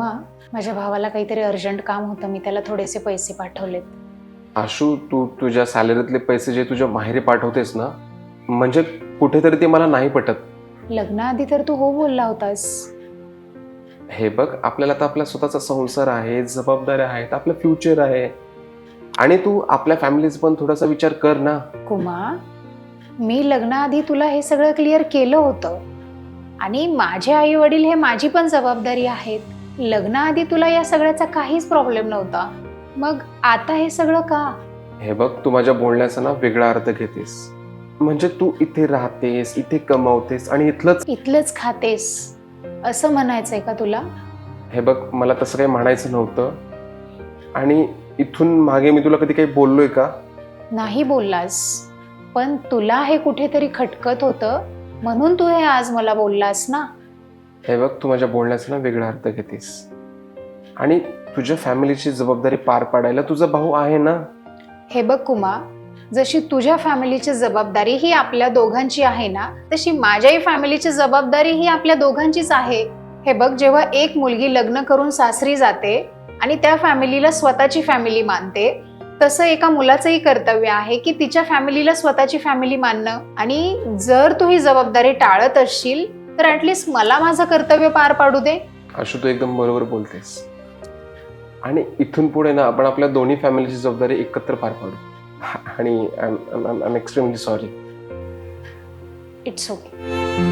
कुमा माझ्या भावाला काहीतरी अर्जंट काम होतं मी त्याला थोडेसे पैसे पाठवलेत. आशू तू तुझ्या सॅलरीतले पैसे जे तुझ्या माहेरी पाठवतेस ना म्हणजे कुठेतरी ते मला नाही पटत. लग्नाआधी तर तू हो बोलला होतास. हे बघ आपल्याला तर आपला स्वतःचा संसार आहे जबाबदाऱ्या आहेत आपलं फ्युचर आहे. आणि तू आपल्या फॅमिलीचा पण थोडासा विचार कर ना. कुमा मी लग्नाआधी तुला हे सगळं क्लिअर केलं होतं. आणि माझे आई वडील हे माझी पण जबाबदारी आहेत. लग्नाआधी तुला या सगळ्याचा काहीच प्रॉब्लेम नव्हता. मग आता हे सगळं का? हे बघ तू माझ्या बोलण्याचा ना वेगळा अर्थ घेतेस. म्हणजे तू इथे राहतेस इथे कमावतेस आणि इथलंच इथलंच खातेस. असं म्हणायचंय का तुला? हे बघ मला तसं काही म्हणायचं नव्हतं. आणि इथून मागे मी तुला कधी काही बोललोय का? नाही बोललास. पण तुला हे कुठेतरी खटकत होतं म्हणून तू हे आज मला बोललास ना? हे बघ तू माझ्या बोलण्याचा ना वेगळा अर्थ घेतेस. आणि तुझ्या फॅमिलीची जबाबदारी पार पाडायला तुझा भाऊ आहे ना? हे बघ कुमा जशी तुझ्या फॅमिलीची जबाबदारी ही आपल्या दोघांची आहे ना तशी माझ्याही फॅमिलीची जबाबदारी ही आपल्या दोघांचीच आहे. हे बघ जेव्हा एक मुलगी लग्न करून सासरी जाते आणि त्या फॅमिलीला स्वतःची फॅमिली मानते तसं एका मुलाचंही कर्तव्य आहे की तिच्या फॅमिलीला स्वतःची फॅमिली मानणं. आणि जर तू ही जबाबदारी टाळत असशील तर ऍटलिस्ट मला माझं कर्तव्य पार पाडू दे. आशू तू एकदम बरोबर बोलतेस. आणि इथून पुढे ना आपण आपल्या दोन्ही फॅमिलीची जबाबदारी एकत्र पार पाडू. आणि I am extremely sorry it's okay